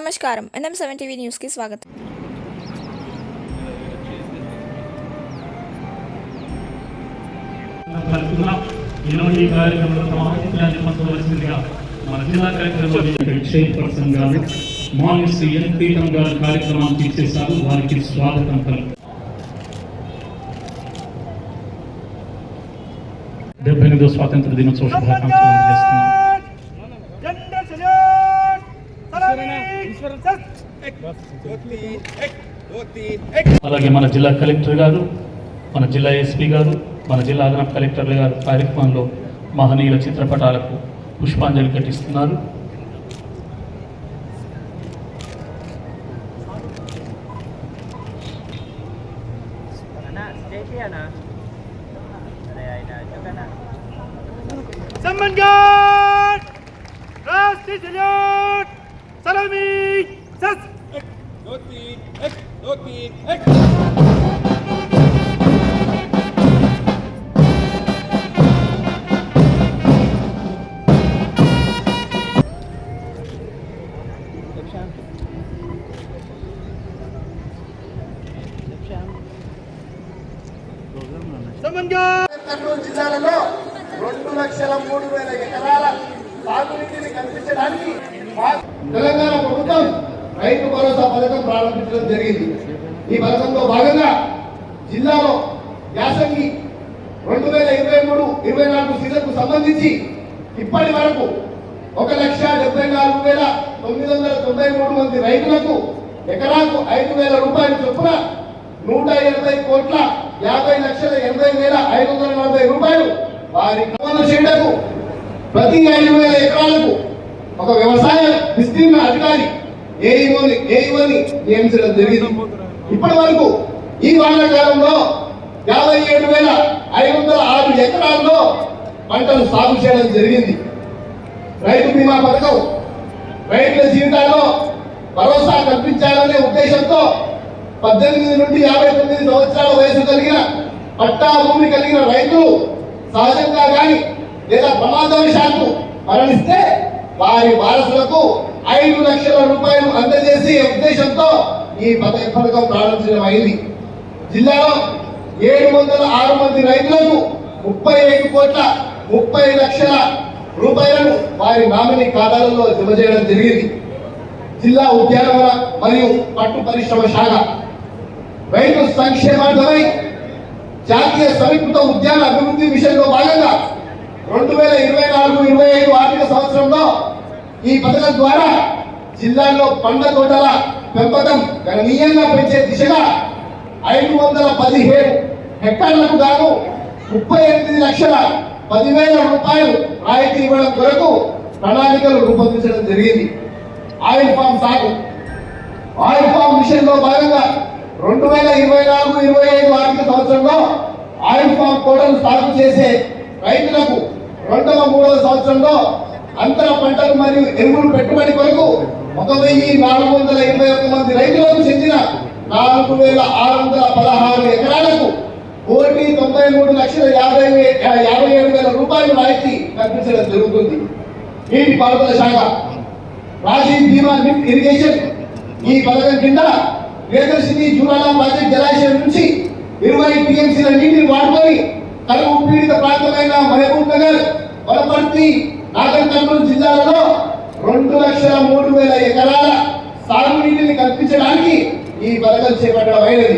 నమస్కారం NM seven TV న్యూస్కి స్వాగతం కలుపుతున్నాం ఈరోజు ఈ కార్యక్రమంలో తమ అభిప్రాయాన్ని పంచవలసిందిగా మన జిల్లా కలెక్టర్ చైర్పర్సన్ గారు మాన్య శ్రీ ఎన్ పీఠం గారు కార్యక్రమాన్ని ఇచ్చేశారు వారికి స్వాగతం కలుపు డెబ్బై ఎనిమిదో స్వాతంత్ర దినోత్సవ శుభాకాంక్షలు చేస్తున్నాం అలాగే మన జిల్లా కలెక్టర్ గారు మన జిల్లా ఎస్పీ గారు మన జిల్లా అదనపు కలెక్టర్లు గారు కార్యక్రమంలో మహనీయుల చిత్రపటాలకు పుష్పాంజలి ఘటిస్తున్నారు. సమ్మన్గఢ్ రాష్ట్రీయ సస్ కర్నూలు జిల్లాలలో రెండు లక్షల మూడు వేల ఎకరాల సాగునీటిని కల్పించడానికి మా- తెలంగాణ ప్రభుత్వం రైతు భరోసా పథకం జరిగింది. ఈ పథకంలో భాగంగా జిల్లాలో యాసంగి రెండు వేల ఇరవై మూడు ఇరవై నాలుగు సీజన్కు సంబంధించి ఇప్పటి వరకు ఒక లక్ష డెబ్బై నాలుగు వేల తొమ్మిది వందల తొంభై మూడు మంది రైతులకు ఎకరాకు ఐదు వేల రూపాయల చొప్పున నూట ఎనభై కోట్ల యాభై లక్షల ఎనభై వేల ఐదు వందల నలభై రూపాయలు వారి క్రమణ చేయడకు ప్రతి ఐదు వేల ఎకరాలకు ఒక వ్యవసాయ విస్తీర్ణ అధికారి ఏఈఓని ఏఈఓని నియమించడం జరిగింది. ఇప్పటి వరకు ఈ వానాకాలంలో యాభై ఏడు వేల ఐదు వందల ఆరు ఎకరాల్లో పంటలు సాగు చేయడం జరిగింది. రైతు బీమా పథకం రైతుల జీవితాల్లో భరోసా కల్పించాలనే ఉద్దేశంతో పద్దెనిమిది నుండి యాభై తొమ్మిది సంవత్సరాల వయసు కలిగిన పట్టా భూమి కలిగిన రైతులు సహజంగా కానీ లేదా ప్రమాదవశాత్తు మరణిస్తే వారి వారసులకు ఐదు లక్షల రూపాయలు అందజేసి ఉద్దేశంతో ఈ పథకం ప్రారంభించడం అయింది జిల్లాలో ఏడు వందల ఆరు మంది రైతులకు ముప్పై ఐదు కోట్ల ముప్పై లక్షల రూపాయలను వారి నామినీ ఖాతాలలో జమ చేయడం జరిగింది. జిల్లా ఉద్యానవన మరియు పట్టు పరిశ్రమ శాఖ. రైతు సంక్షేమార్థమై జాతీయ సమీకృత ఉద్యాన అభివృద్ధి విషయంలో భాగంగా రెండు వేల ఇరవై నాలుగు ఇరవై ఐదు ఆర్థిక సంవత్సరంలో ఈ పథకం ద్వారా జిల్లాలో పండ్ల తోటల పెంపకం గణనీయంగా పెంచే దిశగా ఐదు వందల పదిహేడు హెక్టార్లకు గాను ముప్పై ఎనిమిది లక్షల పదివేల రూపాయలు రాయితీ ఇవ్వడం కొరకు ప్రణాళికలు రూపొందించడం జరిగింది. ఆయిల్ ఫామ్ సాగు. ఆయిల్ ఫామ్ విషయంలో భాగంగా రెండు వేల ఇరవై నాలుగు ఇరవై ఐదు ఆర్థిక సంవత్సరంలో ఆయిల్ ఫామ్ కోటలు సాగు చేసే రైతులకు రెండవ మూడవ సంవత్సరంలో అంతర పంటలు మరియు ఎరువులు పెట్టుబడి కొరకు ఒక వెయ్యి నాలుగు వందల ఇరవై ఒక్క మంది రైతులకు చెందిన నాలుగు వేల ఆరు వందల పదహారు ఎకరాలకు కోటి తొంభై మూడు లక్షల యాభై యాభై ఏడు వేల రూపాయలు రాయితీ కల్పించడం జరుగుతుంది. నీటి పారుదల శాఖ రాజీ బీమా లిఫ్ట్ ఇరిగేషన్ ఈ పథకం కింద గ్రేటర్ సిటీ జూరాల ప్రాజెక్ట్ జలాశయం నుంచి ఇరవై టీఎంసీల నీటిని వాడుకొని కరువు పీడిత ప్రాంతమైన మహబూబ్ నగర్ వనపర్తి నాగర్ జిల్లాలో రెండు లక్షల మూడు వేల ఎకరాల సాగునీటిని కల్పించడానికి ఈ పథకం చేపట్టడం అయినది.